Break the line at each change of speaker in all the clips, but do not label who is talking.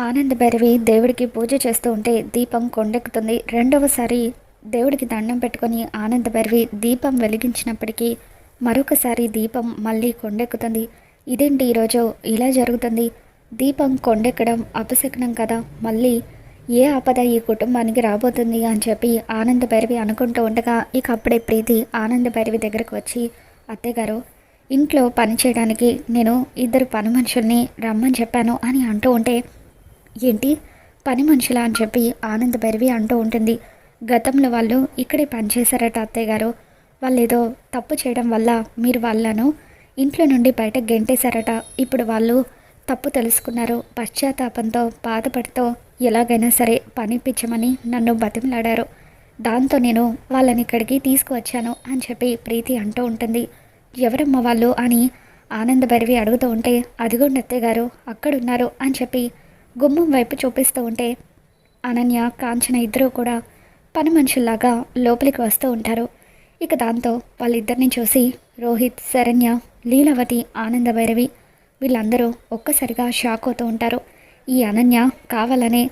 ఆనంద భైరవి దేవుడికి పూజ చేస్తూ ఉంటే దీపం కొండెక్కుతుంది. రెండవసారి దేవుడికి దండం పెట్టుకొని ఆనంద భైరవి దీపం వెలిగించినప్పటికీ మరొకసారి దీపం మళ్ళీ కొండెక్కుతుంది. ఇదేంటి ఈరోజు ఇలా జరుగుతుంది. దీపం కొండెక్కడం అపశకనం కదా. మళ్ళీ ఏ ఆపద ఈ కుటుంబానికి రాబోతుంది అని చెప్పి ఆనంద భైరవి అనుకుంటూ ఉండగా ఇక అప్పుడే ప్రీతి ఆనంద భైరవి దగ్గరకు వచ్చి అత్తయ్యగారు ఇంట్లో పని చేయడానికి నేను ఇద్దరు పని మనుషుల్ని రమ్మని చెప్పాను అని అంటూ ఉంటే ఏంటి? పని మనుషులా అని చెప్పి ఆనంద్ భైరవి అంటూ ఉంటుంది. గతంలో వాళ్ళు ఇక్కడే పనిచేశారట అత్తయ్య గారు. వాళ్ళు ఏదో తప్పు చేయడం వల్ల మీరు వాళ్ళను ఇంట్లో నుండి బయట గెంటేశారట. ఇప్పుడు వాళ్ళు తప్పు తెలుసుకున్నారు. పశ్చాత్తాపంతో బాధపడితో ఎలాగైనా సరే పనిపించమని నన్ను బతిమలాడారు. దాంతో నేను వాళ్ళని ఇక్కడికి తీసుకువచ్చాను అని చెప్పి ప్రీతి అంటూ ఉంటుంది. ఎవరమ్మ వాళ్ళు అని ఆనంద భైరవి అడుగుతూ ఉంటే అదిగోండి అత్తయ్య గారు అక్కడున్నారు అని చెప్పి గుమ్మం వైపు చూపిస్తూ ఉంటే అనన్య కాంచన ఇద్దరూ కూడా పని మనుషుల్లాగా లోపలికి వస్తూ ఉంటారు. ఇక దాంతో వాళ్ళిద్దరిని చూసి రోహిత్ శరణ్య లీలావతి ఆనంద భైరవి వీళ్ళందరూ ఒక్కసారిగా షాక్ అవుతూ ఉంటారు. ఈ అనన్య కావాలనే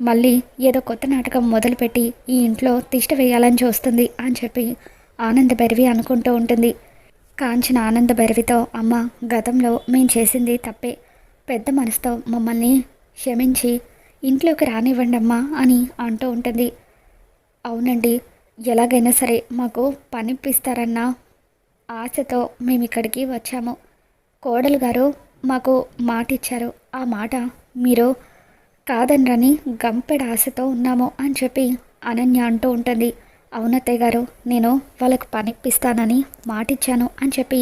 మళ్ళీ ఏదో కొత్త నాటకం మొదలుపెట్టి ఈ ఇంట్లో తిష్ట వేయాలని చూస్తుంది అని చెప్పి ఆనందభైరవి అనుకుంటూ ఉంటుంది. కాంచన ఆనందభైరవితో అమ్మ గతంలో మేము చేసింది తప్పే. పెద్ద మనసుతో మమ్మల్ని క్షమించి ఇంట్లోకి రానివ్వండి అమ్మా అని అంటూ ఉంటుంది. అవునండి ఎలాగైనా సరే మాకు పనిపిస్తారన్న ఆశతో మేము ఇక్కడికి వచ్చాము. కోడలు గారు మాకు మాట ఇచ్చారు ఆ మాట మీరు కాదనరని గంపెడ ఆశతో ఉన్నాము అని చెప్పి అనన్య అంటూ ఉంటుంది. అవునత్తయ్య గారు నేను వాళ్ళకు పనిపిస్తానని మాటిచ్చాను అని చెప్పి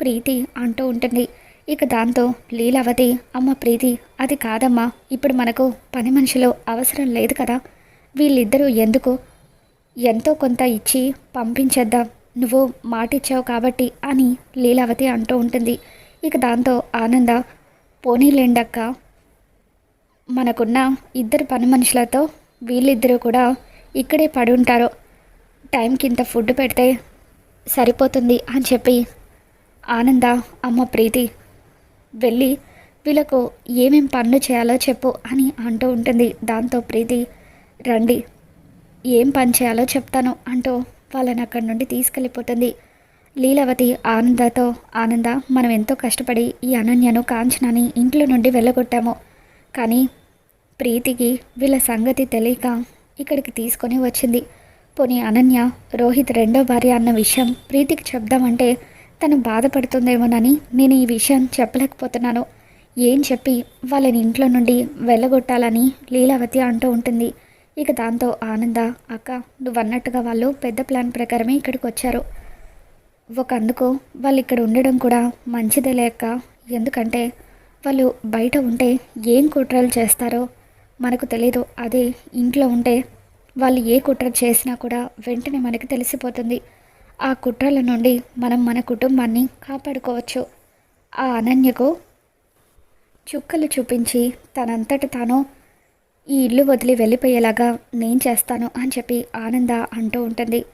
ప్రీతి అంటూ ఉంటుంది. ఇక దాంతో లీలావతి అమ్మ ప్రీతి అది కాదమ్మా ఇప్పుడు మనకు పని మనుషులు అవసరం లేదు కదా. వీళ్ళిద్దరూ ఎందుకు? ఎంతో కొంత ఇచ్చి పంపించేద్దాం. నువ్వు మాటిచ్చావు కాబట్టి అని లీలావతి అంటూ ఉంటుంది. ఇక దాంతో ఆనంద పోనీలేండక్క. మనకున్న ఇద్దరు పని మనుషులతో వీళ్ళిద్దరూ కూడా ఇక్కడే పడి ఉంటారు. టైంకి ఇంత ఫుడ్ పెడితే సరిపోతుంది అని చెప్పి ఆనంద అమ్మ ప్రీతి వెళ్ళి వీళ్ళకు ఏమేం పనులు చేయాలో చెప్పు అని అంటూ ఉంటుంది. దాంతో ప్రీతి రండి ఏం పని చేయాలో చెప్తాను అంటూ వాళ్ళని అక్కడి నుండి తీసుకెళ్ళిపోతుంది. లీలావతి ఆనందతో ఆనంద మనం ఎంతో కష్టపడి ఈ అనన్యను కాంచనని ఇంట్లో నుండి వెళ్ళగొట్టాము. కానీ ప్రీతికి వీళ్ళ సంగతి తెలియక ఇక్కడికి తీసుకొని వచ్చింది. పోనీ అనన్య రోహిత్ రెండో భార్య అన్న విషయం ప్రీతికి చెప్దామంటే తను బాధపడుతుందేమోనని నేను ఈ విషయం చెప్పలేకపోతున్నాను. ఏం చెప్పి వాళ్ళని ఇంట్లో నుండి వెళ్ళగొట్టాలని లీలావతి అంటూ ఉంటుంది. ఇక దాంతో ఆనంద అక్క నువ్వు అన్నట్టుగా వాళ్ళు పెద్ద ప్లాన్ ప్రకారమే ఇక్కడికి వచ్చారు ఒక అందుకు వాళ్ళు ఇక్కడ ఉండడం కూడా మంచిదే లేక ఎందుకంటే వాళ్ళు బయట ఉంటే ఏం కుట్రలు చేస్తారో మనకు తెలియదు అదే ఇంట్లో ఉంటే వాళ్ళు ఏ కుట్ర చేసినా కూడా వెంటనే మనకి తెలిసిపోతుంది. ఆ కుట్రల నుండి మనం మన కుటుంబాన్ని కాపాడుకోవచ్చు. ఆ అనన్యకు చుక్కలు చూపించి తనంతట తాను ఈ ఇల్లు వదిలి వెళ్ళిపోయేలాగా నేను చేస్తాను అని చెప్పి ఆనంద అంటూ ఉంటుంది.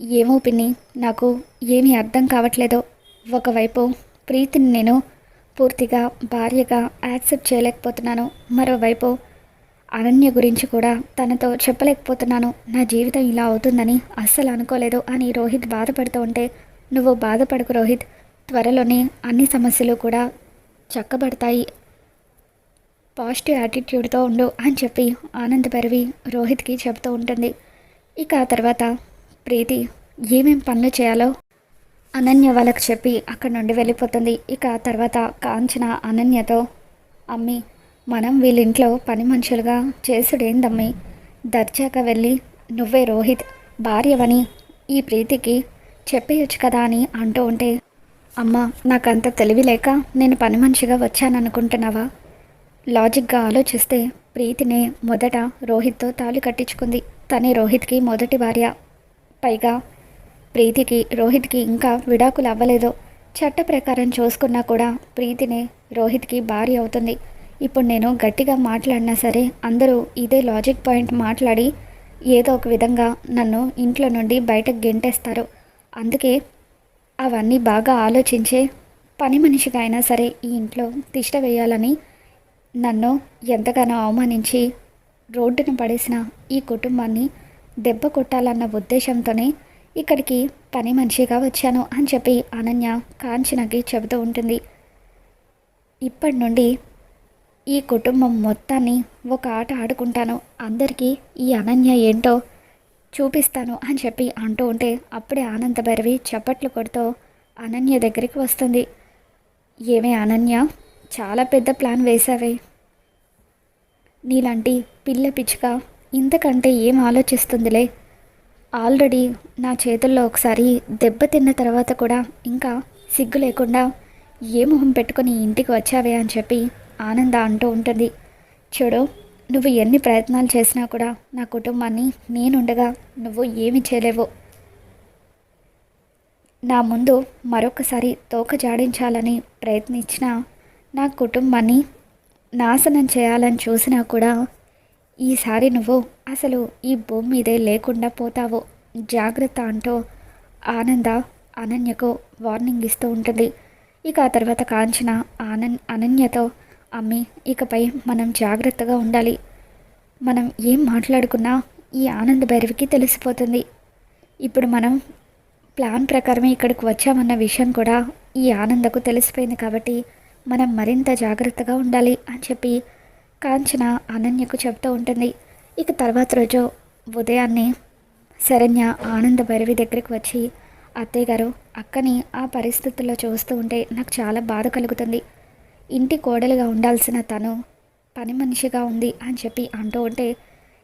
ఏమో పిన్ని నాకు ఏమీ అర్థం కావట్లేదో. ఒకవైపు ప్రీతిని నేను పూర్తిగా భార్యగా యాక్సెప్ట్ చేయలేకపోతున్నాను. మరోవైపు అనన్య గురించి కూడా తనతో చెప్పలేకపోతున్నాను. నా జీవితం ఇలా అవుతుందని అస్సలు అనుకోలేదు. అని రోహిత్ బాధపడుతూ ఉంటే నువ్వు బాధపడకు రోహిత్. త్వరలోనే అన్ని సమస్యలు కూడా చక్కబడతాయి. పాజిటివ్ యాటిట్యూడ్తో ఉండు అని చెప్పి ఆనంద్ భైరవి రోహిత్కి చెబుతూ ఉంటుంది. ఇక ఆ తర్వాత ప్రీతి ఏమేం పనులు చేయాలో? అనన్య వాళ్ళకి చెప్పి అక్కడి నుండి వెళ్ళిపోతుంది. ఇక ఆ తర్వాత కాంచన అనన్యతో అమ్మి మనం వీళ్ళింట్లో పని మనుషులుగా చేసుడేందమ్మి? దర్జాగా వెళ్ళి నువ్వే రోహిత్ భార్యవని ఈ ప్రీతికి చెప్పేయచ్చు కదా అని అంటూ ఉంటే అమ్మ నాకంత తెలివి లేక నేను పని మనిషిగా వచ్చాననుకుంటున్నావా? లాజిక్గా ఆలోచిస్తే ప్రీతినే మొదట రోహిత్తో తాళి కట్టించుకుంది. తనే రోహిత్కి మొదటి భార్య. పైగా ప్రీతికి రోహిత్కి ఇంకా విడాకులు అవ్వలేదు. చట్ట ప్రకారం చూసుకున్నా కూడా ప్రీతినే రోహిత్కి భార్య అవుతుంది. ఇప్పుడు నేను గట్టిగా మాట్లాడినా సరే అందరూ ఇదే లాజిక్ పాయింట్ మాట్లాడి ఏదో ఒక విధంగా నన్ను ఇంట్లో నుండి బయటకు గెంటేస్తారు. అందుకే అవన్నీ బాగా ఆలోచించే పని మనిషిగా అయినా సరే ఈ ఇంట్లో తిష్ట వేయాలని నన్ను ఎంతగానో అవమానించి రోడ్డున పడేసిన ఈ కుటుంబాన్ని దెబ్బ కొట్టాలన్న ఉద్దేశంతోనే ఇక్కడికి పని మనిషిగా వచ్చాను అని చెప్పి అనన్య కాంచనకి చెబుతూ ఉంటుంది. ఇప్పటి నుండి ఈ కుటుంబం మొత్తాన్ని ఒక ఆట ఆడుకుంటాను. అందరికీ ఈ అనన్య ఏంటో చూపిస్తాను అని చెప్పి అంటూ ఉంటే అప్పుడే ఆనంద భైరవి చప్పట్లు కొడుతూ అనన్య దగ్గరికి వస్తుంది. ఏమే అనన్య చాలా పెద్ద ప్లాన్ వేశావే. నీలాంటి పిల్ల పిచ్చుక ఇంతకంటే ఏం ఆలోచిస్తుందిలే? ఆల్రెడీ నా చేతుల్లో ఒకసారి దెబ్బతిన్న తర్వాత కూడా ఇంకా సిగ్గు లేకుండా ఏ మొహం పెట్టుకొని ఇంటికి వచ్చావే అని చెప్పి ఆనంద అంటూ ఉంటుంది. చూడు నువ్వు ఎన్ని ప్రయత్నాలు చేసినా కూడా నా కుటుంబాన్ని నేనుండగా నువ్వు ఏమి చేయలేవు. నా ముందు మరొకసారి తోక జాడించాలని ప్రయత్నించిన నా కుటుంబాన్ని నాశనం చేయాలని చూసినా కూడా ఈసారి నువ్వు అసలు ఈ భూమి మీదే లేకుండా పోతావు. జాగ్రత్త అంటూ ఆనంద అనన్యకు వార్నింగ్ ఇస్తూ ఉంటుంది. ఇక ఆ తర్వాత కాంచన ఆనంద్ అనన్యతో అమ్మి ఇకపై మనం జాగ్రత్తగా ఉండాలి. మనం ఏం మాట్లాడుకున్నా ఈ ఆనంద భైరవికి తెలిసిపోతుంది. ఇప్పుడు మనం ప్లాన్ ప్రకారమే ఇక్కడికి వచ్చామన్న విషయం కూడా ఈ ఆనందకు తెలిసిపోయింది కాబట్టి మనం మరింత జాగ్రత్తగా ఉండాలి అని చెప్పి కాంచన అనన్యకు చెప్తూ ఉంటుంది. ఇక తర్వాత రోజు ఉదయాన్నే శరణ్య ఆనంద భైరవి దగ్గరికి వచ్చి అత్తయ్య గారు అక్కని ఆ పరిస్థితుల్లో చూస్తూ ఉంటే నాకు చాలా బాధ కలుగుతుంది. ఇంటి కోడలుగా ఉండాల్సిన తను పని మనిషిగా ఉంది అని చెప్పి అంటూ ఉంటే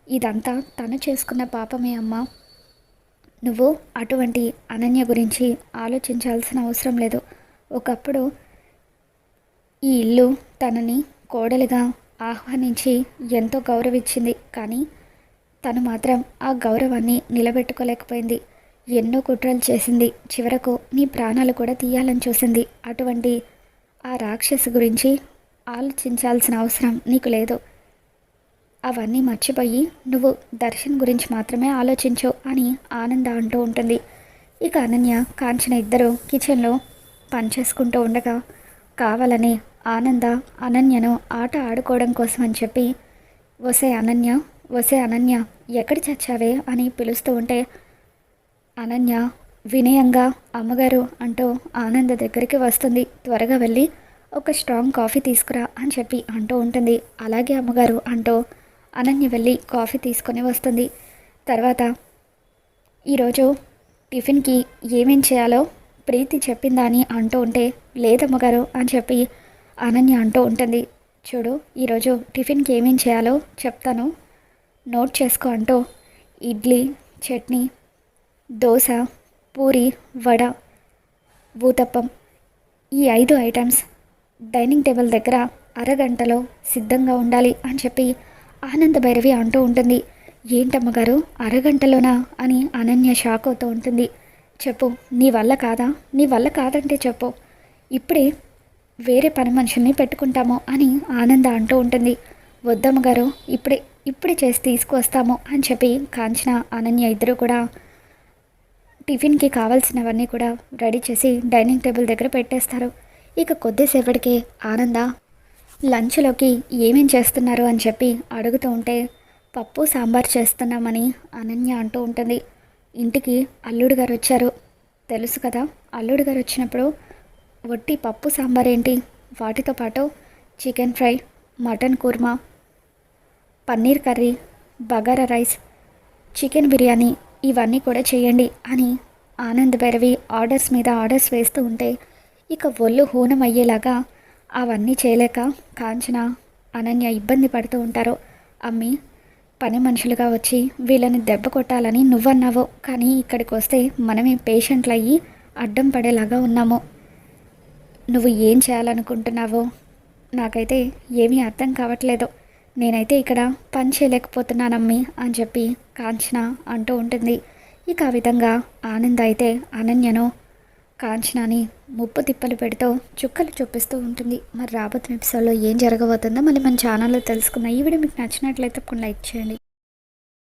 ఇదంతా తను చేసుకున్న పాపమే అమ్మ. నువ్వు అటువంటి అనన్య గురించి ఆలోచించాల్సిన అవసరం లేదు. ఒకప్పుడు ఈ ఇల్లు తనని కోడలుగా ఆహ్వానించి ఎంతో గౌరవించింది కానీ తను మాత్రం ఆ గౌరవాన్ని నిలబెట్టుకోలేకపోయింది. ఎన్నో కుట్రలు చేసింది. చివరకు నీ ప్రాణాలు కూడా తీయాలని చూసింది. అటువంటి ఆ రాక్షసు గురించి ఆలోచించాల్సిన అవసరం నీకు లేదు. అవన్నీ మర్చిపోయి నువ్వు దర్శన్ గురించి మాత్రమే ఆలోచించు అని ఆనంద అంటూ ఉంటుంది. ఇక అనన్య కాంచన ఇద్దరు కిచెన్లో పనిచేసుకుంటూ ఉండగా కావాలని ఆనంద అనన్యను ఆట ఆడుకోవడం కోసం అని చెప్పి వసే అనన్య వసే అనన్య ఎక్కడి చచ్చావే అని పిలుస్తూ ఉంటే అనన్య వినయంగా అమ్మగారు అంటూ ఆనంద దగ్గరికి వస్తుంది. త్వరగా వెళ్ళి ఒక స్ట్రాంగ్ కాఫీ తీసుకురా అని చెప్పి అంటూ ఉంటుంది. అలాగే అమ్మగారు అంటూ అనన్య వెళ్ళి కాఫీ తీసుకొని వస్తుంది. తర్వాత ఈరోజు టిఫిన్కి ఏమేం చేయాలో ప్రీతి చెప్పిందా అని అంటూ ఉంటే లేదమ్మగారు అని చెప్పి అనన్య అంటూ ఉంటుంది. చూడు ఈరోజు టిఫిన్కి ఏమేం చేయాలో చెప్తాను. నోట్ చేసుకో అంటూ ఇడ్లీ చట్నీ దోశ పూరి వడ భూతప్పం ఈ ఐదు ఐటమ్స్ డైనింగ్ టేబుల్ దగ్గర అరగంటలో సిద్ధంగా ఉండాలి అని చెప్పి ఆనంద భైరవి అంటూ ఉంటుంది. ఏంటమ్మగారు అరగంటలోనా? అని అనన్య షాక్ అవుతూ ఉంటుంది. చెప్పు నీ వల్ల కాదా? నీ వల్ల కాదంటే చెప్పు. ఇప్పుడే వేరే పని మనుషుల్ని పెట్టుకుంటాము అని ఆనంద అంటూ ఉంటుంది. వద్దమ్మగారు ఇప్పుడే ఇప్పుడే చేసి తీసుకువస్తాము అని చెప్పి కాంచన అనన్య ఇద్దరు కూడా టిఫిన్కి కావాల్సినవన్నీ కూడా రెడీ చేసి డైనింగ్ టేబుల్ దగ్గర పెట్టేస్తారు. ఇక కొద్దిసేపటికే ఆనంద లంచ్లోకి ఏమేం చేస్తున్నారు? అని చెప్పి అడుగుతూ ఉంటే పప్పు సాంబార్ చేస్తున్నామని అనన్య అంటూ ఉంటుంది. ఇంటికి అల్లుడు గారు వచ్చారు. తెలుసు కదా అల్లుడు గారు వచ్చినప్పుడు వట్టి పప్పు సాంబార్ ఏంటి? వాటితో పాటు chicken fry mutton kurma paneer curry bagara rice chicken biryani ఇవన్నీ కూడా చేయండి అని ఆనంద్ భైరవి ఆర్డర్స్ మీద ఆర్డర్స్ వేస్తూ ఉంటే ఇక ఒళ్ళు హూనం అయ్యేలాగా అవన్నీ చేయలేక కాంచన అనన్య ఇబ్బంది పడుతూ ఉంటారు. అమ్మి పని మనుషులుగా వచ్చి వీళ్ళని దెబ్బ కొట్టాలని నువ్వన్నావు కానీ ఇక్కడికి వస్తే మనమే పేషెంట్లు అయ్యి అడ్డం పడేలాగా ఉన్నాము. నువ్వు ఏం చేయాలనుకుంటున్నావో నాకైతే ఏమీ అర్థం కావట్లేదు. నేనైతే ఇక్కడ పని చేయలేకపోతున్నానమ్మి అని చెప్పి కాంచన అంటూ ఉంటుంది. ఇక ఆ విధంగా ఆనంద్ అయితే అనన్యను కాంచనాని ముప్పు తిప్పలు పెడుతూ చుక్కలు చూపిస్తూ ఉంటుంది. మరి రాబోతున్న ఎపిసోడ్లో ఏం జరగబోతుందో మళ్ళీ మన ఛానల్లో తెలుసుకుందాం. ఈ వీడియో మీకు నచ్చినట్లయితే కొన్ని లైక్ చేయండి.